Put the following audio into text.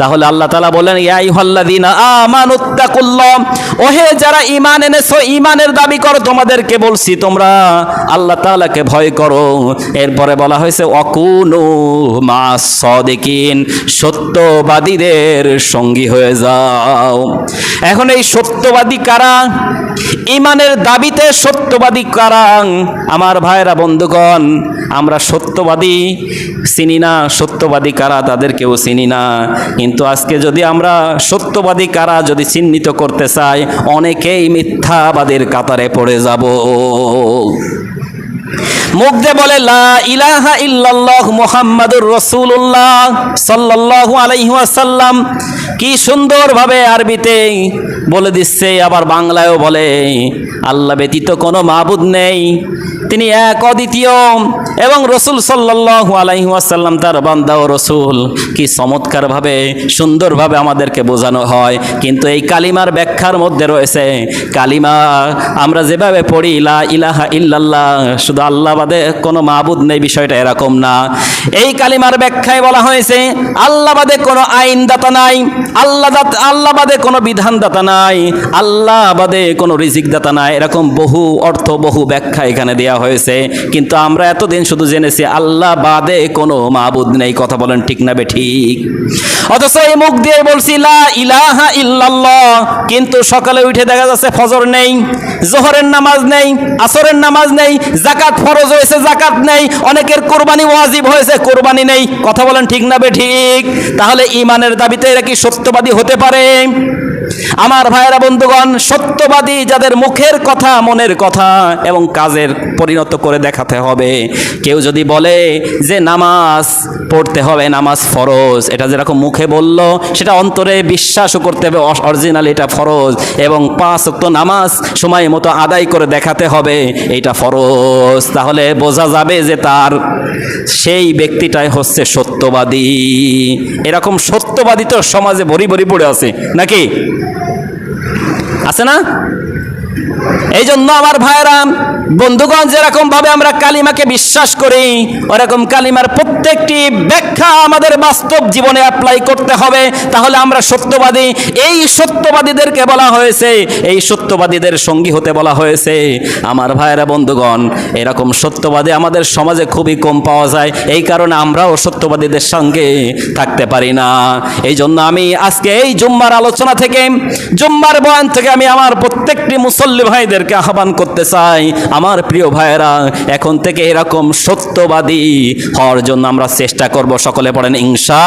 তাহলে আল্লাহ তালা বলেন ইয়াই হল্লাদিনা আমানুত্তাকুল্লাহ ওহে যারা ইমান এনেছো ইমানের দাবি করো, তোমাদেরকে বলছি, তোমরা আল্লাহ তাআলাকে ভয় করো। এরপরে বলা হয়েছে অকুনু মা সদিকিন, সত্যবাদীদের সঙ্গী হয়ে যাও। এখন এই সত্যবাদী কারা? ইমানের দাবিতে সত্যবাদী কারা? আমার ভাইরা বন্ধুগণ, আমরা সত্যবাদী চিনি না, সত্যবাদী কারা তাদেরকেও চিনি না। কিন্তু আজকে যদি আমরা সত্যবাদী কারা যদি চিহ্নিত করতে চাই, অনেকেই মিথ্যাবাদের কাতারে পড়ে যাব। মুখ দিয়ে বলে, লা ইলাহা ইল্লাল্লাহ মুহাম্মাদুর রাসূলুল্লাহ সাল্লাল্লাহু আলাইহি ওয়াসাল্লাম। কি সুন্দরভাবে আরবিতে বলে দিচ্ছে, আবার বাংলায়ও বলে, আল্লাহ ব্যতীত কোনো মাবুদ নেই। তিনি এক অদ্বিতীয় এবং রসুল সাল্লাল্লাহু আলাইহি ওয়াসাল্লাম তার বান্দা ও রসুল। কি চমৎকারভাবে, সুন্দরভাবে আমাদেরকে বোঝানো হয়। কিন্তু এই কালিমার ব্যাখ্যার মধ্যে রয়েছে, কালিমা আমরা যেভাবে পড়ি, লা ইলাহা ইল্লাল্লাহ, শুধু আল্লাহ বাদে কোনো মাবুদ নেই, বিষয়টা এরকম না। এই কালিমার ব্যাখ্যায় বলা হয়েছে, আল্লাহ বাদে কোনো আইনদাতা নাই। আল্লাহ আল্লাহ বাদে কোনো বিধানদাতা নাই, আল্লাহ বাদে কোনো রিজিকদাতা নাই। এরকম বহু অর্থ, বহু ব্যাখ্যা এখানে দেয়া হয়েছে। কিন্তু আমরা এতদিন শুধু জেনেছি আল্লাহ বাদে কোনো মাহবুদ নেই। কথা বলেন ঠিক না বে ঠিক? অথচ এই মুখ দিয়ে বলছি, লা ইলাহা ইল্লাল্লাহ। কিন্তু সকালে উঠে দেখা যাচ্ছে ফজর নেই। জোহরের নামাজ নেই, আসরের নামাজ নেই জাকাত ফরজ হয়েছে জাকাত নেই, অনেকের কোরবানি ওয়াজিব হয়েছে, কোরবানি নেই। কথা বলেন ঠিক না বে ঠিক? তাহলে ইমানের দাবিতে এরা কি সত্যবাদী হতে পারে? আমার ভাইয়েরা বন্ধুগণ, সত্যবাদী যাদের মুখের কথা, মনের কথা এবং কাজের পরিণত করে দেখাতে হবে। কেউ যদি বলে যে নামাজ পড়তে হবে, নামাজ ফরজ, এটা যেরকম মুখে বলল, সেটা অন্তরে বিশ্বাসও করতে হবে অরিজিনাল এটা ফরজ এবং পাঁচ অক্ত নামাজ সময় মতো আদায় করে দেখাতে হবে এটা ফরজ। তাহলে বোঝা যাবে যে তার সেই ব্যক্তিটাই হচ্ছে সত্যবাদী। এরকম সত্যবাদী তো সমাজে ভরি ভরি পড়ে আছে, নাকি? আছে না? এই জন্য আমার ভাইরা বন্ধুগণ, যেরকম ভাবে আমরা কালিমাকে বিশ্বাস করি, ওরকম কালিমার প্রত্যেকটি ব্যাখ্যা আমাদের বাস্তব জীবনে অ্যাপ্লাই করতে হবে। তাহলে আমরা সত্যবাদী। এই সত্যবাদীদেরকে বলা হয়েছে, এই সত্যবাদীদের সঙ্গী হতে বলা হয়েছে। আমার ভাইয়েরা, বন্ধুগণ, এরকম সত্যবাদী আমাদের সমাজে খুবই কম পাওয়া যায়। এই কারণে আমরাও সত্যবাদীদের সঙ্গে থাকতে পারি না। এই জন্য আমি আজকে এই জুম্মার আলোচনা থেকে, জুম্মার বয়ান থেকে আমি আমার প্রত্যেকটি মুসল্লি ভাইদেরকে আহ্বান করতে চাই। আমার প্রিয় ভাইয়েরা, এখন থেকে এরকম সত্যবাদী হওয়ার জন্য আমরা চেষ্টা করব। সকলে পড়েন ইনশা